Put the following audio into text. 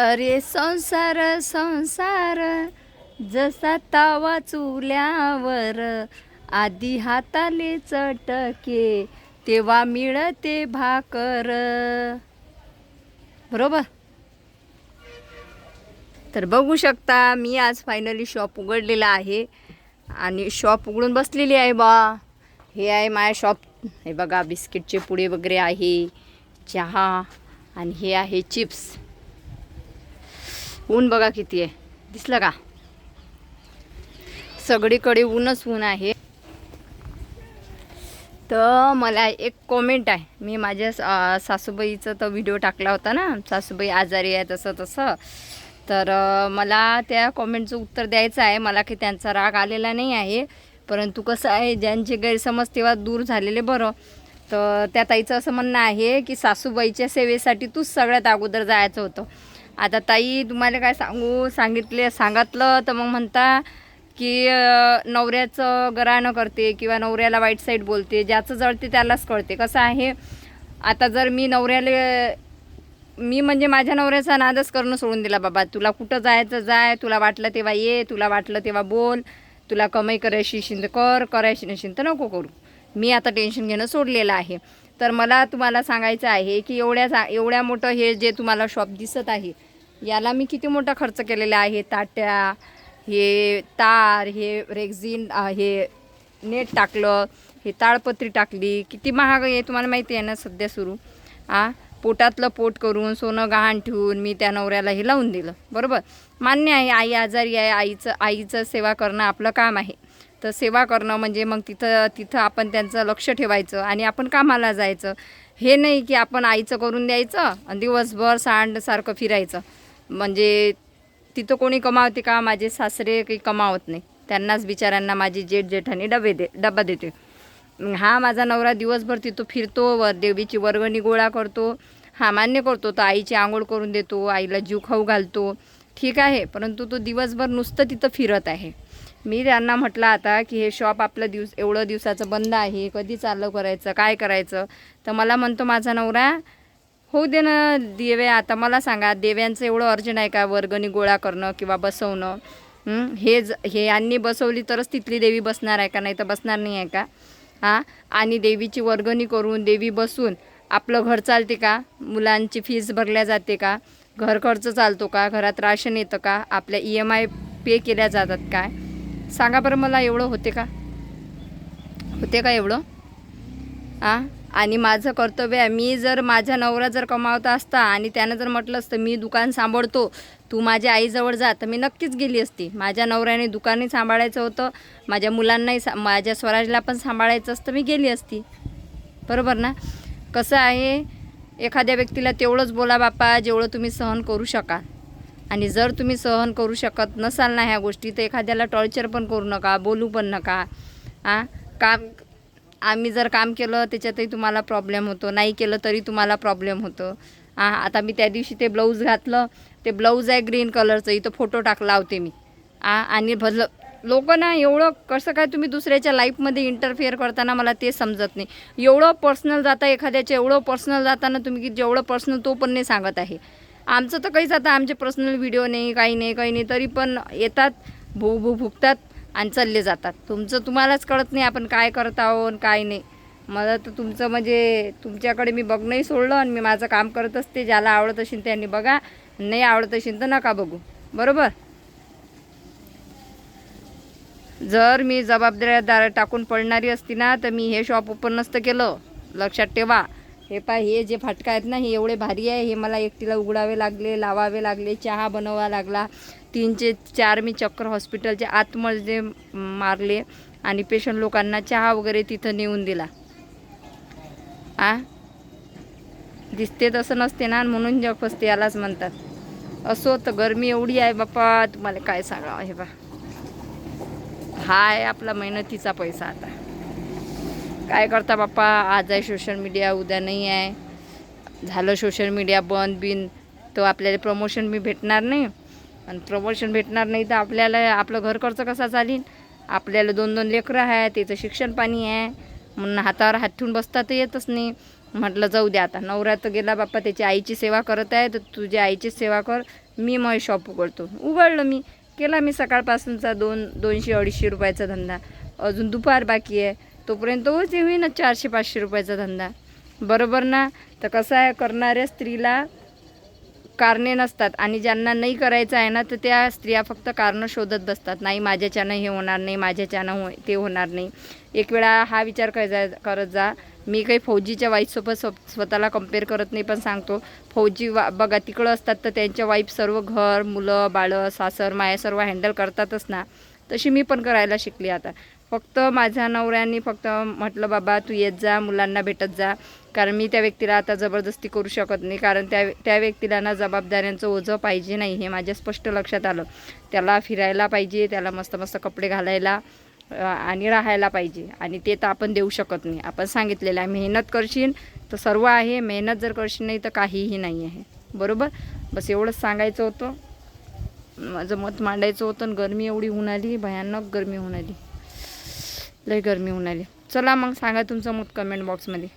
अरे संसार संसार जसा तावा चुल्यावर आधी हाताले चटके तेव्हा मिळते भाकर. बरोबर? तर बघू शकता मी आज फायनली शॉप उघडलेला आहे. आणि शॉप उघडून बसलेली आहे बा. हे आहे माय शॉप हे बघा बिस्किटचे पुडे वगैरे आहे चहा आणि हे आहे चिप्स. ऊन बघा किती आहे. दिसलं का? सगळीकडे ऊनच ऊन आहे. तर मला एक कॉमेंट आहे. मी माझ्या सासूबाईचा तर व्हिडिओ टाकला होता ना. सासूबाई आजारी आहे तसं तसं. तर मला त्या कॉमेंटचं उत्तर द्यायचं आहे. मला की त्यांचा राग आलेला नाही आहे. परंतु कसं आहे ज्यांचे गैरसमज तेव्हा दूर झालेले बरं. तर त्या ताईचं असं म्हणणं आहे की सासूबाईच्या सेवेसाठी तूच सगळ्यात अगोदर जायचं होतं. आता ताई तुम्हाला काय सांगू सांगितले सांगितलं तर मग म्हणता की नवऱ्याचं गराणं करते किंवा नवऱ्याला वाईट साईड बोलते ज्याचं जळते त्यालाच कळते. कसं आहे आता जर मी नवऱ्याला मी म्हणजे माझ्या नवऱ्याचा नादच करणं सोडून दिला बाबा. तुला कुठं जायचं जाय तुला वाटलं तेव्हा ये तुला वाटलं तेव्हा बोल तुला कमाई करायची शिंद कर करायची नशीन तर नको करू. मी आता टेन्शन घेणं सोडलेलं आहे. तर मला तुम्हाला सांगायचं आहे की एवढ्या सा एवढ्या मोठं हे जे तुम्हाला शॉप दिसत आहे याला मी किती मोठा खर्च केलेला आहे? ताट्या हे तार हे रेक्झिन हे नेट टाकलं हे ताळपत्री टाकली किती महाग आहे तुम्हाला माहिती आहे ना सध्या सुरू? आ पोटातलं पोट करून सोनं गहाण ठेवून मी त्या नवऱ्याला हे लावून दिलं. बरोबर? मान्य आहे आई आजारी आहे आईचं आईचं सेवा करणं आपलं काम आहे. तर सेवा करणं म्हणजे मग तिथं तिथं आपण त्यांचं लक्ष ठेवायचं आणि आपण कामाला जायचं. हे नाही की आपण आईचं करून द्यायचं आणि दिवसभर सांडसारखं फिरायचं. म्हणजे तिथं कोणी कमावते का? माझे सासरे काही कमावत नाही. त्यांनाच बिचाऱ्यांना माझी जेठ जेठानी डबे दे डबा देते. हा माझा नवरा दिवसभर तिथं फिरतो व देवीची वर्गणी गोळा करतो. हा मान्य करतो तो आईची आंघोळ करून देतो आईला जीव खाऊ घालतो. ठीक आहे परंतु तो दिवसभर नुसतं तिथं फिरत आहे. मी त्यांना म्हटलं आता की हे शॉप आपलं दिवस एवढं दिवसाचं बंद आहे कधी चालू करायचं काय करायचं? तर मला म्हणतो माझा नवरा होऊ दे ना देवे आता मला सांगा देव्यांचं एवढं अर्जंट आहे का वर्गणी गोळा करणं किंवा बसवणं? हे? ज हे यांनी बसवली तरच तिथली देवी बसणार आहे का? नाही तर बसणार नाही आहे का? हां? आणि देवीची वर्गणी करून देवी बसून आपलं घर चालते का? मुलांची फीज भरल्या जाते का? घर खर्च चालतो का? घरात राशन येतं का? आपल्या ई एम आय पे केल्या जातात काय? सांगा बरं मला एवढं होते का? होते का एवढं? आ? आणि माझं कर्तव्य आहे मी जर माझा नवरा जर कमावता असता आणि त्यानं जर म्हटलं असतं मी दुकान सांभाळतो तू माझ्या आईजवळ जा तर मी नक्कीच गेली असती. माझ्या नवऱ्याने दुकानही सांभाळायचं होतं माझ्या मुलांनाही सा माझ्या स्वराजला पण सांभाळायचं असतं मी गेली असती. बरोबर ना? कसं आहे एखाद्या व्यक्तीला तेवढंच बोला बापा जेवढं तुम्ही सहन करू शकाल. आणि जर तुम्ही सहन करू शकत नसाल ना ह्या गोष्टी तर एखाद्याला टॉर्चर पण करू नका बोलू पण नका. आ? काम आम्ही जर काम केलं त्याच्यातही तुम्हाला प्रॉब्लेम होतो. नाही केलं तरी तुम्हाला प्रॉब्लेम होतो. आ? आता मी त्या दिवशी ते ब्लाऊज घातलं. ते ब्लाऊज आहे ग्रीन कलरचं इथं फोटो टाकला होते मी. आ? आणि भजलं लोक ना एवढं कसं काय तुम्ही दुसऱ्याच्या लाईफमध्ये इंटरफिअर करताना मला ते समजत नाही. एवढं पर्सनल जाता एखाद्याचं एवढं पर्सनल जाताना तुम्ही जेवढं पर्सनल तो पण नाही सांगत आहे. आमचं तर काहीच आता आमचे पर्सनल व्हिडिओ नाही काही नाही काही नाही तरी पण येतात भू भू भुकतात आणि चालले जातात. तुमचं तुम्हालाच कळत नाही आपण काय करत आहो आणि काय नाही. मला तर तुमचं म्हणजे तुमच्याकडे मी बघणंही सोडलं आणि मी माझं काम करत असते. ज्याला आवडत असेल त्यांनी बघा. नाही आवडत असेल तर नका बघू. बरोबर? जर मी जबाबदाऱ्या टाकून पडणारी असती ना तर मी हे शॉप ओपन नसतं केलं. लक्षात ठेवा. हे पाय हे जे फाटका आहेत ना हे एवढे भारी आहे. हे मला एकटीला उघडावे लागले लावावे लागले चहा बनवावा लागला. तीनचे चार मी चक्कर हॉस्पिटलच्या आतमध्ये मारले आणि पेशंट लोकांना चहा वगैरे तिथं नेऊन दिला. आ? दिसते तसं नसते ना म्हणून जग फसते यालाच म्हणतात. असो तर गरमी एवढी आहे बाप्पा तुम्हाला काय सांगावं हे बा हा आहे आपला मेहनतीचा पैसा आता. काय करता बाप्पा? आज आहे सोशल मीडिया उद्या नाही आहे. झालं सोशल मीडिया बंद बिन. तो आपल्याला प्रमोशन बी भेटणार नाही. आणि प्रमोशन भेटणार नाही तर आपल्याला आपलं घर खर्च कसा चालीन? आपल्याला दोन दोन लेकरं आहे त्याचं शिक्षण पाणी आहे. म्हणून हातावर हात ठेवून बसता तर येतच नाही. म्हटलं जाऊ द्या आता नवरा तर गेला बाप्पा त्याची आईची सेवा करत आहे तर तुझ्या आईची सेवा कर. मी मग शॉप उघडतो. उघडलं मी. केला मी सकाळपासूनचा दोन दोनशे अडीचशे रुपयाचा धंदा. अजून दुपार बाकी आहे. तोपर्यंत होते होईना चारशे पाचशे रुपयाचा धंदा. बरोबर ना? तर कसं आहे करणाऱ्या स्त्रीला कारणे नसतात आणि ज्यांना नाही करायचं आहे ना तर त्या स्त्रिया फक्त कारणं शोधत बसतात. नाही माझ्याच्यानं हे होणार नाही माझ्याच्यानं हो ते होणार नाही. एक वेळा हा विचार करायचा करत जा. मी काही फौजीच्या वाईफसोबत स्व स्वतःला कंपेअर करत नाही पण सांगतो. फौजी वा बघा तिकडं असतात तर त्यांच्या वाईफ सर्व घर मुलं बाळं सासर माया सर्व हँडल करतातच ना. तशी मी पण करायला शिकली आता. फक्त माझ्या नवऱ्याने फक्त म्हटलं बाबा तू येत जा मुलांना भेटत जा. कारण मी त्या व्यक्तीला आता जबरदस्ती करू शकत नाही. कारण त्या त्या व्यक्तीला ना जबाबदाऱ्यांचं ओझं पाहिजे नाही हे माझ्या स्पष्ट लक्षात आलं. त्याला फिरायला पाहिजे त्याला मस्त मस्त कपडे घालायला आणि राहायला पाहिजे. आणि ते तर आपण देऊ शकत नाही. आपण सांगितलेलं आहे मेहनत करशील तर सर्व आहे मेहनत जर करशील नाही तर काहीही नाही आहे. बरोबर? बस एवढंच सांगायचं होतं. माझं मत मांडायचं होतं आणि गरमी एवढी होऊन आली भयानक गरमी होऊन आली. लय गरमी होऊन आली चला मग सांगा तुमचं मत कमेंट बॉक्समध्ये